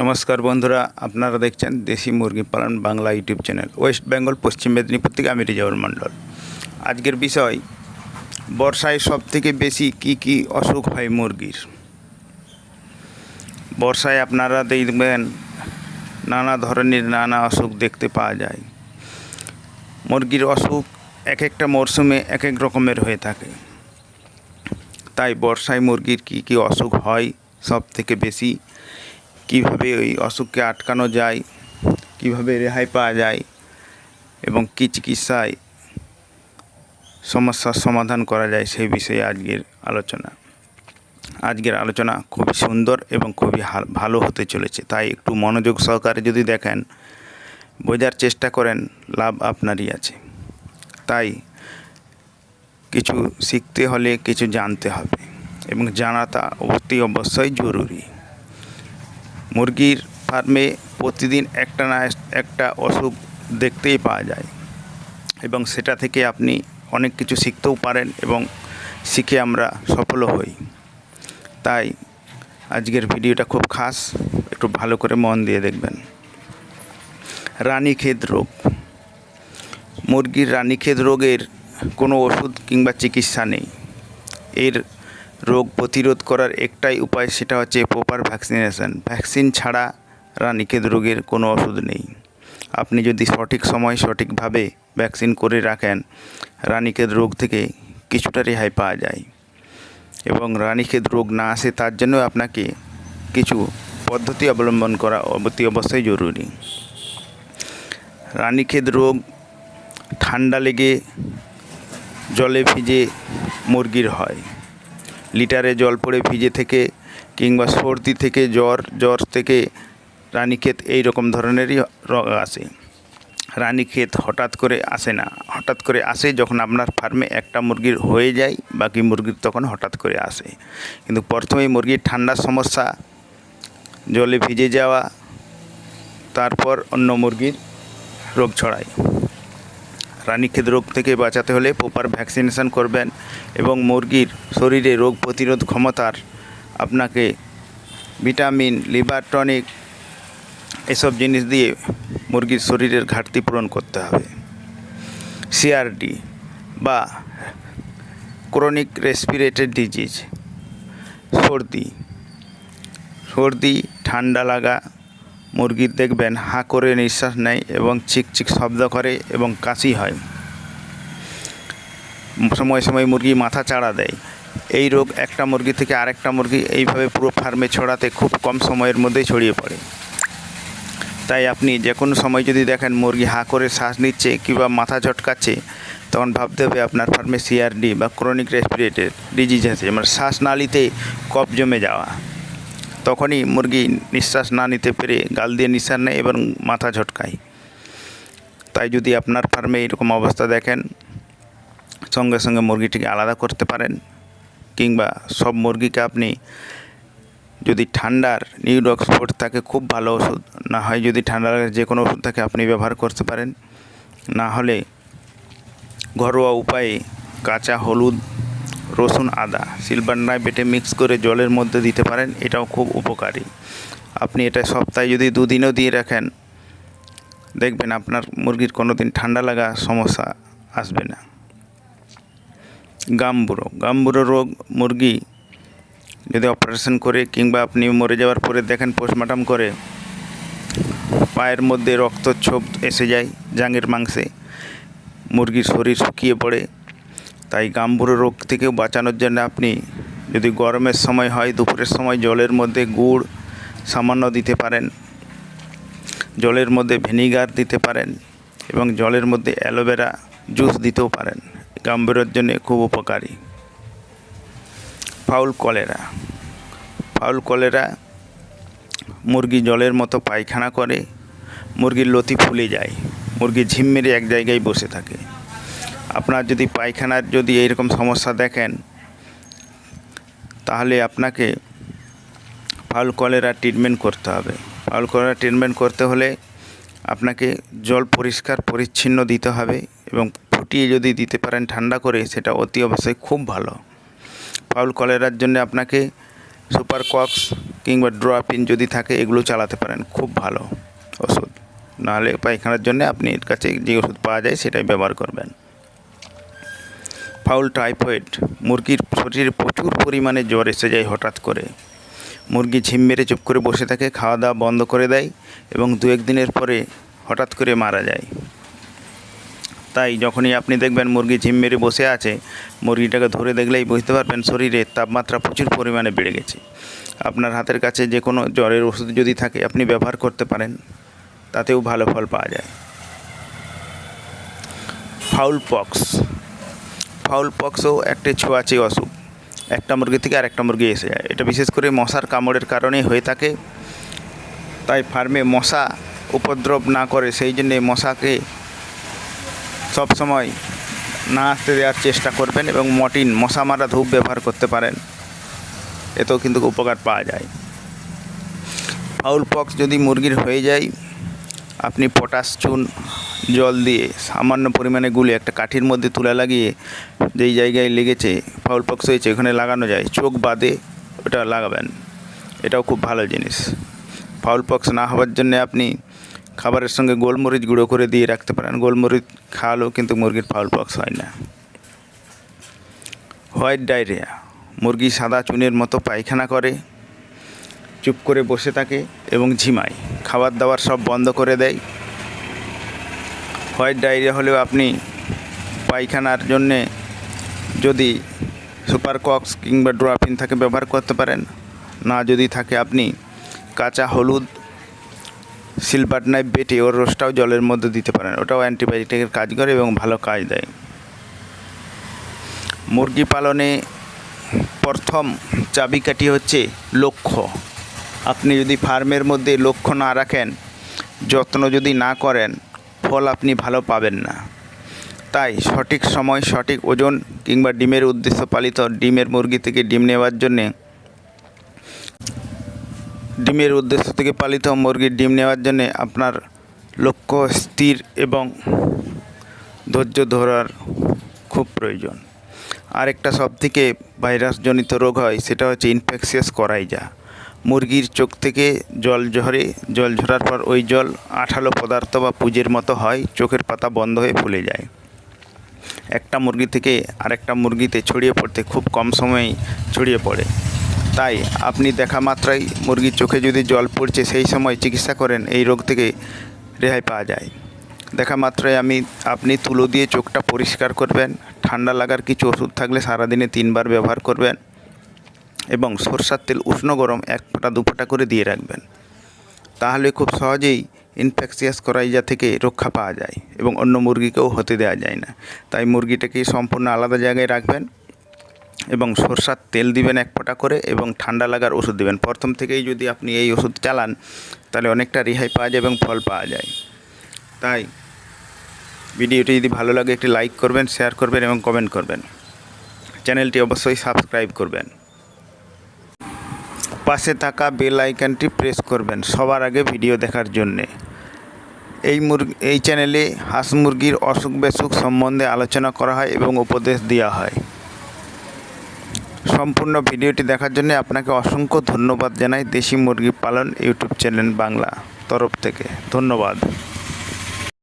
নমস্কার বন্ধুরা, আপনারা দেখছেন দেশি মুরগি পালন Bangla YouTube channel. West Bengal, Paschim Medinipur থেকে আমি রিজাউর মণ্ডল। আজকের বিষয়, বর্ষায় সব থেকে বেশি কি কি অসুখ হয় মুরগির? বর্ষায় আপনারা দেখবেন নানা ধরনের নানা অসুখ দেখতে পাওয়া যায়। মুরগির অসুখ এক একটা মরশুমে এক এক রকমের হয়ে থাকে। তাই বর্ষায় মুরগির কি কি অসুখ হয় সব থেকে বেশি? কীভাবে ওই অসুখকে আটকানো যায়, কীভাবে রেহাই পাওয়া যায় এবং কী চিকিৎসায় সমস্যার সমাধান করা যায় সেই বিষয়ে আজকের আলোচনা। আজকের আলোচনা খুবই সুন্দর এবং খুবই ভালো হতে চলেছে। তাই একটু মনোযোগ সহকারে যদি দেখেন, বোঝার চেষ্টা করেন, লাভ আপনারই আছে। তাই কিছু শিখতে হলে কিছু জানতে হবে এবং জানাটা অতি অবশ্যই জরুরি। মুরগির ফার্মে প্রতিদিন একটা না একটা অসুখ দেখতেই পাওয়া যায় এবং সেটা থেকে আপনি অনেক কিছু শিখতেও পারেন এবং শিখে আমরা সফল হই। তাই আজকের ভিডিওটা খুব খাস, একটু ভালো করে মন দিয়ে দেখবেন। রানীক্ষেত রোগ। মুরগির রানীক্ষেত রোগের কোনো ওষুধ কিংবা চিকিৎসা নেই। এর রোগ প্রতিরোধ করার একটাই উপায় সেটা হচ্ছে প্রপার ভ্যাকসিনেশন ভ্যাকসিন ছাড়া রানীক্ষেত রোগের কোনো ওষুধ নেই। আপনি যদি সঠিক সময় সঠিকভাবে ভ্যাকসিন করে রাখেন রানীক্ষেত রোগ থেকে কিছুটা রেহাই পাওয়া যায়। এবং রানীক্ষেত রোগ না আসে তার জন্য আপনাকে কিছু পদ্ধতি অবলম্বন করা অতি অবশ্যই জরুরি। রানীক্ষেত রোগ ঠান্ডা লেগে জলে ভিজে মুরগির হয়। লিটারে জল পড়ে ভিজে থেকে কিংবা সর্দি থেকে জ্বর জ্বর থেকে রানীক্ষেত এই রকম ধরনেরই রোগ আসে। রানীক্ষেত হঠাৎ করে আসে না। হঠাৎ করে আসে যখন আপনার ফার্মে একটা মুরগির হয়ে যায়, বাকি মুরগির তখন হঠাৎ করে আসে। কিন্তু প্রথমেই মুরগির ঠান্ডার সমস্যা, জলে ভিজে যাওয়া, তারপর অন্য মুরগির রোগ ছড়ায়। রানীক্ষেত রোগ থেকে বাঁচাতে হলে প্রপার ভ্যাকসিনেশন করবেন এবং মুরগির শরীরে রোগ প্রতিরোধ ক্ষমতার আপনাকে ভিটামিন, লিভার টনিক এসব জিনিস দিয়ে মুরগির শরীরের ঘাটতি পূরণ করতে হবে। সিআরডি বা ক্রনিক রেসপিরেটরি ডিজিজ সর্দি। সর্দি, ঠান্ডা লাগা মুরগির দেখবেন হাঁ করে নিঃশ্বাস নেয় এবং চিকচিক শব্দ করে এবং কাশি হয়। সময় সময় মুরগি মাথা চাড়া দেয়। এই রোগ একটা মুরগি থেকে আরেকটা মুরগি এইভাবে পুরো ফার্মে ছড়াতে খুব কম সময়ের মধ্যেই ছড়িয়ে পড়ে। তাই আপনি যে কোনো সময় যদি দেখেন মুরগি হাঁ করে শ্বাস নিচ্ছে কিংবা মাথা ঝটকাচ্ছে, তখন ভাবতে হবে আপনার ফার্মে সিআরডি বা ক্রনিক রেসপিরেটর ডিজিজ আছে। মানে শ্বাসনালীতে কফ জমে যাওয়া। তখনই মুরগি নিঃশ্বাস না নিতে পেরে গাল দিয়ে নিঃশ্বাস নেয় এবং মাথা ঝটকায়। তাই যদি আপনার ফার্মে এরকম অবস্থা দেখেন, সঙ্গে সঙ্গে মুরগিটিকে আলাদা করতে পারেন কিংবা সব মুরগিকে আপনি যদি ঠান্ডার নিউরক্সফোর্ড থাকে, খুব ভালো ওষুধ। না হয় যদি ঠান্ডা লাগে যে কোনো ওষুধ থাকে আপনি ব্যবহার করতে পারেন। না হলে ঘরোয়া উপায়ে কাঁচা হলুদ রসুন, আদা। সিলভার নাই, বেটে মিক্স করে জলের মধ্যে দিতে পারেন, এটাও খুব উপকারী। আপনি এটা সপ্তাহে যদি দুদিনও দিয়ে রাখেন, দেখবেন আপনার মুরগির কোনো দিন ঠান্ডা লাগা সমস্যা আসবে না। গাম্বুরো গাম্বুরো রোগ মুরগি যদি অপারেশন করে কিংবা আপনি মরে যাওয়ার পরে দেখেন পোস্টমর্টম করে, পায়ের মধ্যে রক্তছোপ এসে যায় জাঙের মাংসে, মুরগির শরীর শুকিয়ে পড়ে তাই গাম্বুরো রোগ থেকেও বাঁচানোর জন্য আপনি যদি গরমের সময় হয়, দুপুরের সময় জলের মধ্যে গুড় সামান্য দিতে পারেন। জলের মধ্যে ভিনিগার দিতে পারেন এবং জলের মধ্যে অ্যালোভেরা জুস দিতেও পারেন। গাম্বুরোর জন্য খুব উপকারী। Fowl cholera. ফাউল কলেরা মুরগি জলের মতো পায়খানা করে, মুরগির লতি ফুলে যায়, মুরগি ঝিম মেরে এক জায়গায় বসে থাকে। আপনার যদি পায়খানার যদি এইরকম সমস্যা দেখেন, তাহলে আপনাকে ফাউল কলেরা ট্রিটমেন্ট করতে হবে। ফাউল কলেরা ট্রিটমেন্ট করতে হলে আপনাকে জল পরিষ্কার পরিচ্ছন্ন দিতে হবে এবং ফুটিয়ে যদি দিতে পারেন ঠান্ডা করে, সেটা অতি অবশ্যই খুব ভালো। ফাউল কলেরার জন্য আপনাকে সুপার কক্স কিংবা ড্রপিন যদি থাকে, এগুলো চালাতে পারেন, খুব ভালো। ওষুধ। নাহলে পায়খানার জন্য আপনি এর কাছে যে ওষুধ পাওয়া যায়, সেটাই ব্যবহার করবেন। ফাউল টাইফয়েড মুরগির শরীরে প্রচুর পরিমাণে জ্বর এসে যায় হঠাৎ করে। মুরগি ঝিম মেরে চুপ করে বসে থাকে খাওয়া দাওয়া বন্ধ করে দেয় এবং দু এক দিনের পরে হঠাৎ করে মারা যায়। তাই যখনই আপনি দেখবেন মুরগি ঝিম মেরে বসে আছে, মুরগিটাকে ধরে দেখলেই বুঝতে পারবেন শরীরে তাপমাত্রা প্রচুর পরিমাণে বেড়ে গেছে। আপনার হাতের কাছে যে কোনো জ্বরের ওষুধ যদি থাকে, আপনি ব্যবহার করতে পারেন, তাতেও ভালো ফল পাওয়া যায়। ফাউল পক্স ফাউল পক্সও একটি ছোঁয়াচে অসুখ একটা মুরগি থেকে আরেকটা মুরগি এসে যায়। এটা বিশেষ করে মশার কামড়ের কারণেই হয়ে থাকে। তাই ফার্মে মশা উপদ্রব না করে সেই জন্যে মশাকে সবসময় না আসতে দেওয়ার চেষ্টা করবেন এবং মটিন, মশা মারা ধূপ ব্যবহার করতে পারেন। এতেও কিন্তু উপকার পাওয়া যায়। ফাউল পক্স যদি মুরগির হয়ে যায় আপনি পটাশ চুন জল দিয়ে সামান্য পরিমাণে গুলে একটা কাঠির মধ্যে তুলা লাগিয়ে যেই জায়গায় লেগেছে, ফাউল পক্স হয়েছে, ওখানে লাগানো যায়। চোখ বাদে ওটা লাগাবেন। এটাও খুব ভালো জিনিস। ফাউল পক্স না হওয়ার জন্য আপনি খাবারের সঙ্গে গোলমরিচ গুঁড়ো করে দিয়ে রাখতে পারেন। গোলমরিচ খাওয়ালেও কিন্তু মুরগির ফাউল পক্স হয় না। White diarrhoea. মুরগি সাদা চুনের মতো পায়খানা করে। চুপ করে বসে থাকে এবং ঝিমায়। খাবার দাবার সব বন্ধ করে দেয়। হোয়াইট ডায়রিয়া হলেও আপনি পায়খানার জন্যে যদি সুপার কক্স কিংবা ড্রপিন থাকে ব্যবহার করতে পারেন। না যদি থাকে, আপনি কাঁচা হলুদ নাইফ বেটে ওর রসটাও জলের মধ্যে দিতে পারেন। ওটাও অ্যান্টিবায়োটিকের কাজ করে এবং ভালো কাজ দেয়। মুরগি পালনে প্রথম চাবিকাঠি হচ্ছে লক্ষ্য। আপনি যদি ফার্মের মধ্যে লক্ষ্য না রাখেন, যত্ন যদি না করেন, ফল আপনি ভালো পাবেন না। তাই সঠিক সময় সঠিক ওজন কিংবা ডিমের উদ্দেশ্য পালিত ডিমের মুরগি থেকে ডিম নেওয়ার জন্যে, ডিমের উদ্দেশ্য থেকে পালিত মুরগির ডিম নেওয়ার জন্যে আপনার লক্ষ্য স্থির এবং ধৈর্য ধরার খুব প্রয়োজন। আরেকটা সবথেকে ভাইরাসজনিত রোগ হয়, সেটা হচ্ছে ইনফেকশিয়াস করাইজা। মুরগির চোখ থেকে জল ঝরে, জল ঝরার পর ওই জল আঠালো পদার্থ বা পুজের মতো হয়, চোখের পাতা বন্ধ হয়ে ফুলে যায়। একটা মুরগি থেকে আরেকটা মুরগিতে ছড়িয়ে পড়তে খুব কম সময়েই ছড়িয়ে পড়ে। তাই আপনি দেখা মাত্রই মুরগির চোখে যদি জল পড়ছে, সেই সময় চিকিৎসা করেন, এই রোগ থেকে রেহাই পাওয়া যায়। দেখা মাত্রই আমি, আপনি তুলো দিয়ে চোখটা পরিষ্কার করবেন, ঠান্ডা লাগার কিছু ওষুধ থাকলে সারাদিনে তিনবার ব্যবহার করবেন। এবং সরষার তেল উষ্ণ গরম এক ফোঁটা, দু ফোঁটা করে দিয়ে রাখবেন। তাহলে খুব সহজেই ইনফেকশিয়াস করাইজা থেকে রক্ষা পাওয়া যায় এবং অন্য মুরগিকেও হতে দেওয়া যায় না। তাই মুরগিটাকে সম্পূর্ণ আলাদা জায়গায় রাখবেন এবং সরষার তেল দিবেন এক ফোঁটা করে এবং ঠান্ডা লাগার ওষুধ দিবেন। প্রথম থেকেই যদি আপনি এই ওষুধ চালান, তাহলে অনেকটা রেহাই পাওয়া যায় এবং ফল পাওয়া যায়। তাই ভিডিওটি যদি ভালো লাগে, একটি লাইক করবেন, শেয়ার করবেন এবং কমেন্ট করবেন। চ্যানেলটি অবশ্যই সাবস্ক্রাইব করবেন। পাশে থাকা বেল আইকনটি প্রেস করবেন সবার আগে ভিডিও দেখার জন্যে। এই মুরগি এই চ্যানেলে হাঁস মুরগির অসুখ বেসুখ সম্বন্ধে আলোচনা করা হয় এবং উপদেশ দেওয়া হয়। সম্পূর্ণ ভিডিওটি দেখার জন্য আপনাকে অসংখ্য ধন্যবাদ জানাই দেশি মুরগি পালন ইউটিউব চ্যানেল বাংলা তরফ থেকে। ধন্যবাদ।